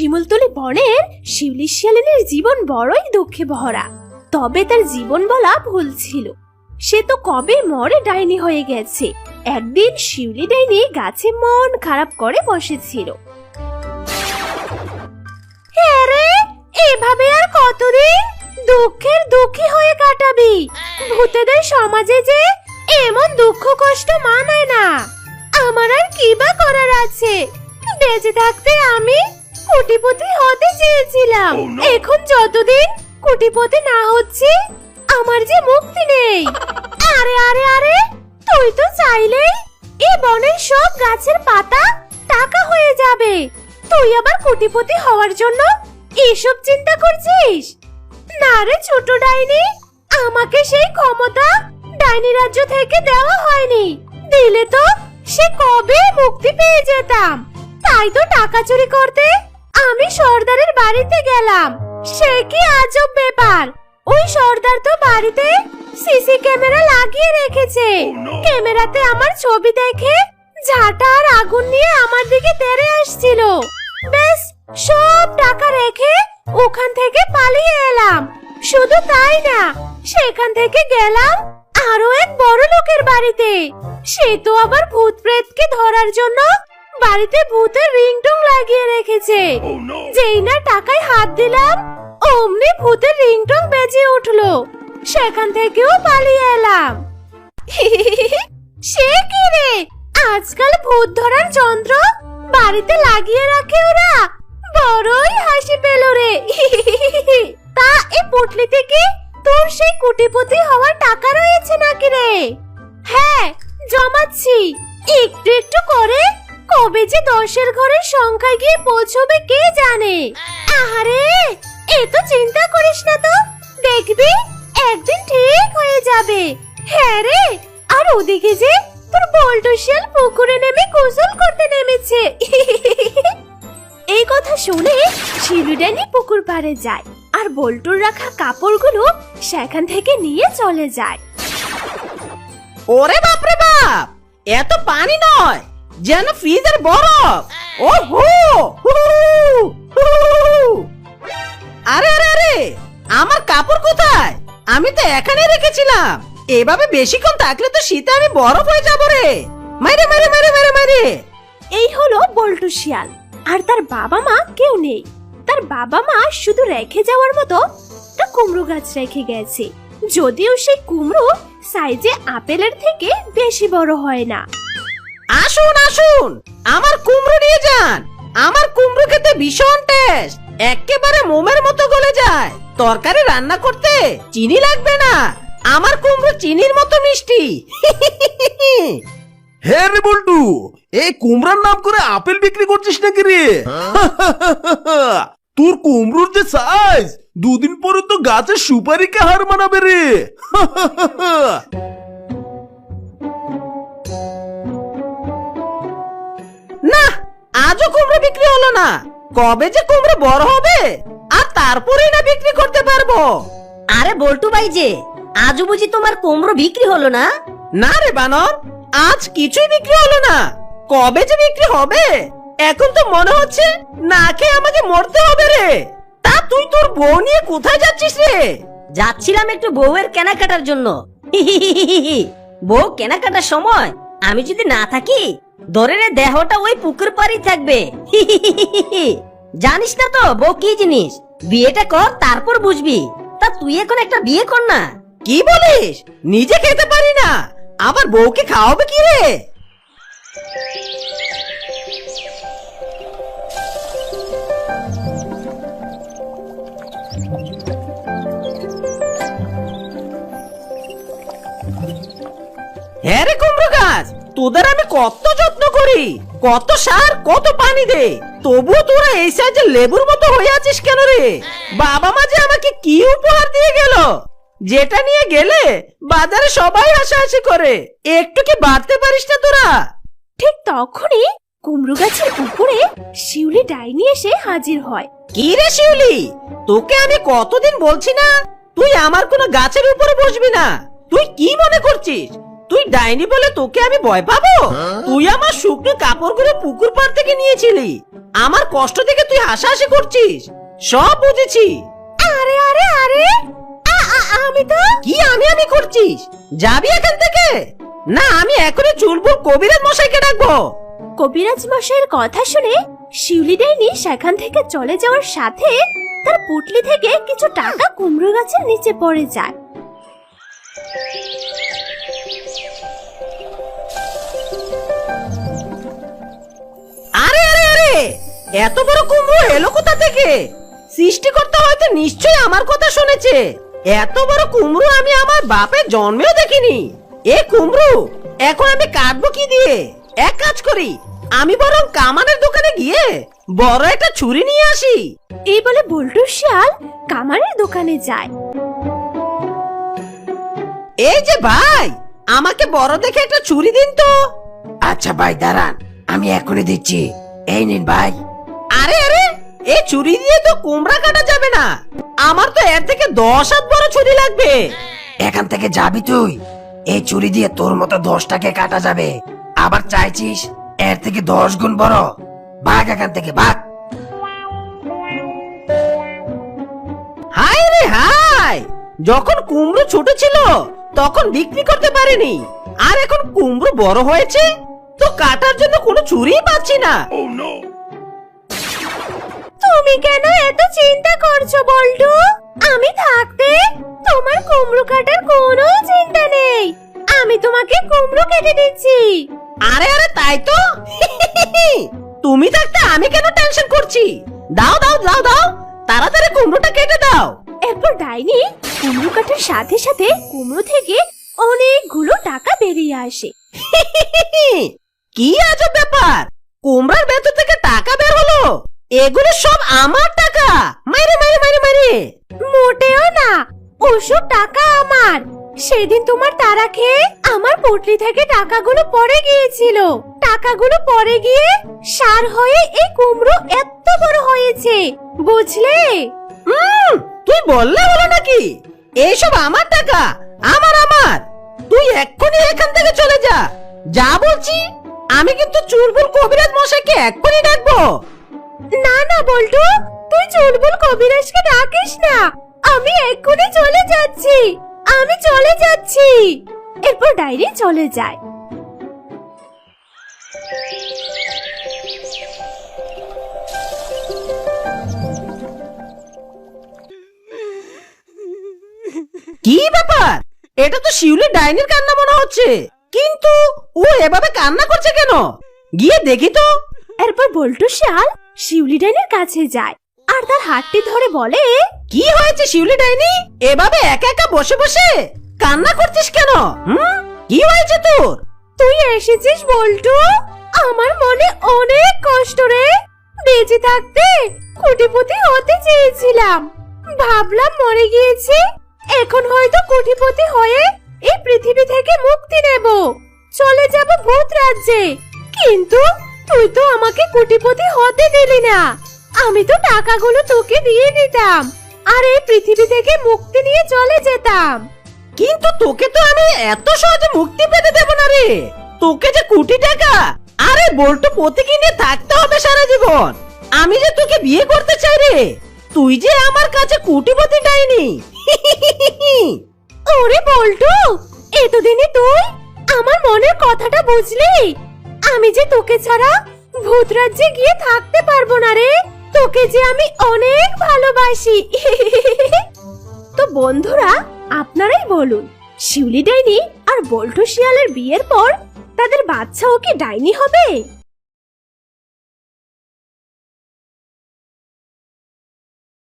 শিমুলতলি বনের শিউলি শিয়ালিনীর জীবন বড়ই দুঃখে ভরা। তবে তার জীবন বলা ভুল ছিল। সে তো কবে মরে ডাইনি হয়ে গেছে। একদিন শিউলি ডাইনি গাছে মন খারাপ করে বসেছিল। রে, এভাবে আর কতদিন দুঃখের দুঃখী হয়ে কাটাবি? ভূতেদের সমাজে যে এমন দুঃখ কষ্ট মানায় না। আমার আর কি বা করার আছে? বেঁচে থাকতে আমি কোটিপতি হতে চেয়েছিলাম। এখন যতদিন কোটিপতি না হচ্ছি আমার যে মুক্তি নেই। আরে আরে আরে তুই তো চাইলেই এ বনের সব গাছের পাতা টাকা হয়ে যাবে। তুই আবার কোটিপতি হওয়ার জন্য এসব চিন্তা করছিস? না রে ছোট ডাইনি আমাকে সেই ক্ষমতা ডাইনি রাজ্য থেকে দেওয়া হয়নি। দিলে তো সে কবে মুক্তি পেয়ে যেতাম? তাই তো টাকা চুরি করতে আমি সর্দারের বাড়িতে গেলাম। সে কি আজব ব্যাপার। ওই সর্দার তো বাড়িতে সিসি ক্যামেরা লাগিয়ে রেখেছে। ক্যামেরাতে আমার ছবি দেখে ঝাঁটা আর আগুন নিয়ে আমার দিকে তেড়ে আসছিল। বেশ সব টাকা রেখে ওখান থেকে পালিয়ে এলাম। শুধু তাই না সেখান থেকে গেলাম আরও এক বড় লোকের বাড়িতে। সে তো আবার ভূত প্রেতকে ধরার জন্য বাড়িতে ভূতের রিংটং লাগিয়ে রেখেছে। যেই না টাকায় হাত দিলাম অমনি ভূতের রিংটং বেজে উঠল। সেখান থেকেও পালিয়ে এলাম। সে কি রে? আজকাল ভূত ধরার যন্ত্র বাড়িতে লাগিয়ে রাখে ওরা বড়ই হাসি পেল রে। তা এ পুটলি থেকে তোর সেই কোটিপতি হওয়ার টাকা রয়েছে নাকি রে? হ্যাঁ জমাচ্ছি। একটু একটু করে কবে যে দশের ঘরের সংখ্যায় গিয়ে পৌঁছবে কে জানে? আহারে, এ তো চিন্তা করিস না তো। দেখবি, একদিন ঠিক হয়ে যাবে। হ্যাঁ রে, আর ওদিকে যে তোর বল্টু শিয়াল পুকুরে নেমে গোসল করতে নেমেছে। এই কথা শুনে শিলুডানি পুকুর পাড়ে যায়, আর বল্টুর রাখা কাপড়গুলো সেখান থেকে নিয়ে চলে যায়। ওরে বাপরে বাপ! এত পানি নয়! যেন ফ্রিজের বরফ। ও হো আরে আরে আরে, আমার কাপড় কোথায়? আমি তো এখানে রেখেছিলাম। এভাবে বেশিক্ষণ থাকলে তো শীতে আমি বরফ হয়ে যাব রে। মাইরে মাইরে মাইরে মাইরে মাইরে। এই হলো বল্টু শিয়াল। আর তার বাবা মা কেউ নেই। তার বাবা মা শুধু রেখে যাওয়ার মতো একটা কুমড়ো গাছ রেখে গেছে। যদিও সেই কুমড়ো সাইজে আপেলের থেকে বেশি বড় হয় না। আসুন আসুন। আমার কুমড়ো নিয়ে যান। আমার কুমড়ো খেতে ভীষণ টেস্ট একেবারে মোমের মতো গলে যায়। তরকারি রান্না করতে চিনি লাগবে না। আমার কুমড়ো চিনির মতো মিষ্টি। হে রে বল্টু, এই কুমড়ার নাম করে আপেল বিক্রি করছিস নাকি রে? তোর কুমড়োর যে সাইজ দুদিন পরে তো গাছের সুপারিকে হার মানাবে রে। হলো না? কবে যে কুমড়ো বড় হবে? আর তারপরেই না বিক্রি করতে পারব। আরে বল্টু ভাই যে আজও বুঝি তোমার কুমড়ো বিক্রি হলো না? না রে বানর আজ কিছুই বিক্রি হলো না। কবে যে বিক্রি হবে? এখন তো মনে হচ্ছে না খেয়ে আমাকে মরতে হবে রে। তা তুই তোর বউ নিয়ে কোথায় যাচ্ছিস রে? যাচ্ছিলাম একটু বউয়ের কেনাকাটার জন্য। বউ কেনাকাটার সময় আমি যদি না থাকি ধরে রে দেহটা ওই পুকুর পাড়েই থাকবে। জানিস না তো, বউ কি জিনিস? বিয়েটা কর, তারপর বুঝবি। তা তুই এখন একটা বিয়ে কর না। কি বলিস? নিজে খেতে পারি না। আবার বউকে খাওয়াবে কি রে? তোদের আমি কত যত্ন করি কত সার কত পানি দে। তবু তোরা এই সাইজের লেবুর মতো হয়ে আছিস কেন রে? বাবা মা যে আমাকে কি উপহার দিয়ে গেল? যেটা নিয়ে গেলে বাজারে সবাই হাসাহাসি করে। একটু কি বাড়তে পারিস না তোরা? ঠিক তখনই কুমড়ো গাছের উপরে শিউলি ডাইনি এসে হাজির হয়। কি রে শিউলি? তোকে আমি কতদিন বলছি না? তুই আমার কোনো গাছের উপরে বসবি না। তুই কি মনে করছিস? তুই ডাইনি বলে তোকে আমি ভয় পাবো? তুই আমার শুকনো কাপড়গুলো পুকুর পাড় থেকে নিয়েছিলি। আমার কষ্ট থেকে তুই হাসাহাসি করছিস। সব বুঝেছি। আরে আরে আরে! আ- আ- আমি তো? কি আমি আমি করছিস? যাবি এখান থেকে? না আমি এখনই চুলবুল কবিরাজ মশাইকে ডাকবো। কবিরাজ মশাইয়ের কথা শুনে শিউলি ডাইনি সেখান থেকে চলে যাওয়ার সাথে তার পুটলি থেকে কিছু টাকা কুমড়ো গাছের নিচে পড়ে যায়। এত বড় কুমড়ো এলো কোথা থেকে? সৃষ্টিকর্তা হয়তো নিশ্চয়ই আমার কথা শুনেছে। এত বড় কুমড়ো আমি আমার বাপের জন্মেও দেখিনি। এ কুমড়ো এখন আমি কাটবো কি দিয়ে? এক কাজ করি আমি বরং কামানের দোকানে গিয়ে বড় একটা ছুরি নিয়ে আসি। এই বলে বল্টু শিয়াল কামারের দোকানে যায়। এই যে ভাই আমাকে বড় দেখে একটা ছুরি দিন তো। আচ্ছা ভাই দাঁড়ান আমি এখনই দিচ্ছি। এই নিন ভাই। আরে আরে এই ছুরি দিয়ে তো কুমড়া কাটা যাবে না। আমার তো এর থেকে দশ হাত বড় ছুরি লাগবে। এখান থেকে যাবি তুই। এই ছুরি দিয়ে তোর মতো দশটাকে কাটা যাবে। আবার চাইছিস এর থেকে দশ গুণ বড়। ভাগ এখান থেকে ভাগ। হাই রে হাই যখন কুমড়ো ছোট ছিল তখন বিক্রি করতে পারিনি। আর এখন কুমড়ো বড় হয়েছে তো কাটার জন্য কোনো ছুরিই পাচ্ছি না। তুমি কেন এত চিন্তা করছ বল্টু? আমি থাকতে তোমার কুমড়ো কাটার কোনো চিন্তা নেই। আমি তোমাকে কুমড়ো কেটে দিচ্ছি। আরে আরে তাই তো? তুমি থাকতে আমি কেন টেনশন করছি? দাও দাও দাও দাও তাড়াতাড়ি কুমড়োটা কেটে দাও। এরপর ডাইনি কুমড়ো কাটার সাথে সাথে কুমড়ো থেকে অনেকগুলো টাকা বেরিয়ে আসে। কি আজব ব্যাপার? কুমড়ার ভেতর থেকে টাকা বের হলো? এগুলো সব আমার টাকা। মাইরে মাইরে মাইরে মাইরে। মোটেও না। ওসব টাকা আমার। সেদিন তোমার তারা খেয়ে আমার পটলি থেকে টাকাগুলো পড়ে গিয়েছিল। টাকাগুলো পড়ে গিয়ে সার হয়ে এই কুমড়ো এত বড় হয়েছে। বুঝলে? হুম তুই বললে হলো নাকি? এইসব আমার টাকা আমার আমার। তুই এক্ষুনি এখান থেকে চলে যা। যা বলছি আমি কিন্তু চুরবুল কবিরাজ মশাইকে এক্ষুনি ডাকবো। না না বল্টু তুই চুলবুল কবিরাজকে ডাকিস না। আমি এক্ষুনি চলে যাচ্ছি আমি চলে যাচ্ছি। এরপর ডাইরি চলে যায়। কি ব্যাপার? এটা তো শিউলি ডাইনির কান্না মনে হচ্ছে। কিন্তু ও এভাবে কান্না করছে কেন? গিয়ে দেখি তো। এরপর বল্টু শিয়াল শিউলি ডাইনির কাছে যায় আর তার হাতটি ধরে বলে কি হয়েছে শিউলি ডাইনি? এভাবে একা একা বসে বসে? কান্না করছিস কেন? হুম? কি হয়েছে তোর? তুই এসেছিস বল্টু? আমার মনে অনেক কষ্ট রে। বেঁচে থাকতে কোটিপতি হতে চেয়েছিলাম। ভাবলাম মরে গিয়েছি। এখন হয়তো কোটিপতি হয়ে এই পৃথিবী থেকে মুক্তি নেব চলে যাব ভূত রাজ্যে। কিন্তু তুই তো আমাকে কোটিপতি হতে দিলি না। আমি তো টাকাগুলো তোকে দিয়ে দিতাম আর এই পৃথিবী থেকে মুক্তি নিয়ে চলে যেতাম। কিন্তু তোকে তো আমি এত সহজে মুক্তি পেতে দেব না রে। তোকে যে কোটি টাকা আরে বল্টু পতি কিনে থাকতে হবে সারা জীবন। আমি যে তোকে বিয়ে করতে চাই রে তুই যে আমার কাছে কোটিপতি ডাইনি। ওরে বল্টু এতদিনে তুই আমার মনের কথাটা বুঝলি? আমি যে তোকে ছাড়া ভূত রাজ্যে গিয়ে থাকতে পারব না রে। তোকে যে আমি অনেক ভালোবাসি। তো বন্ধুরা, আপনারাই বলুন, শিউলি ডাইনি আর বল্টু শিয়ালের বিয়ের পর তাদের বাচ্চাও কি ডাইনি হবে?